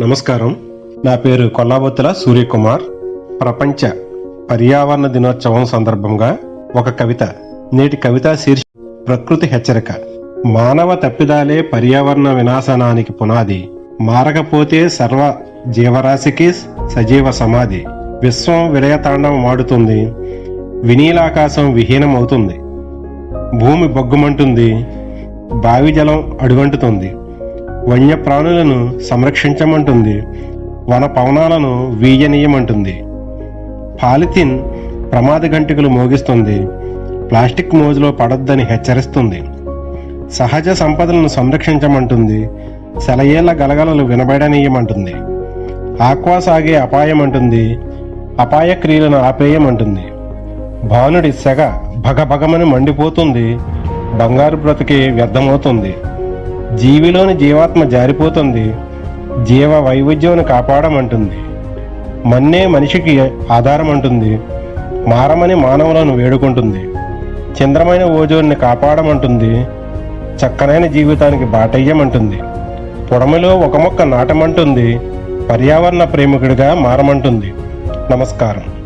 నమస్కారం. నా పేరు కొల్లాబొత్తుల సూర్యకుమార్. ప్రపంచ పర్యావరణ దినోత్సవం సందర్భంగా ఒక కవిత నేటి కవిత శీర్షి ప్రకృతి హెచ్చరిక. మానవ తప్పిదాలే పర్యావరణ వినాశనానికి పునాది. మారకపోతే సర్వ జీవరాశికి సజీవ సమాధి. విశ్వం విలయతాండవం ఆడుతుంది వినీలాకాశం విహీనమవుతుంది. భూమి బొగ్గుమంటుంది. బావి జలం అడుగంటుతుంది. వన్యప్రాణులను సంరక్షించమంటుంది. వన పవనాలను వీయనీయమంటుంది. పాలిథిన్ ప్రమాద గంటికలు మోగిస్తుంది. ప్లాస్టిక్ మోజులో పడొద్దని హెచ్చరిస్తుంది. సహజ సంపదలను సంరక్షించమంటుంది. సెలయేళ్ళ గలగలలు వినబడనీయమంటుంది. ఆక్వా సాగే అపాయం అంటుంది అపాయ క్రియలను ఆపేయమంటుంది. భానుడి సెగ భగభగమని మండిపోతుంది. బంగారు బ్రతికి వ్యర్థమవుతుంది. జీవిలోని జీవాత్మ జారిపోతుంది. జీవ వైవిధ్యాన్ని కాపాడమంటుంది. మన్నే మనిషికి ఆధారం అంటుంది మారమని మానవులను వేడుకుంటుంది. చంద్రమైన ఓజోన్ని కాపాడమంటుంది. చక్కనైన జీవితానికి బాటయ్యమంటుంది. పొడమిలో ఒక మొక్క నాటమంటుంది. పర్యావరణ ప్రేమికుడిగా మారమంటుంది. నమస్కారం.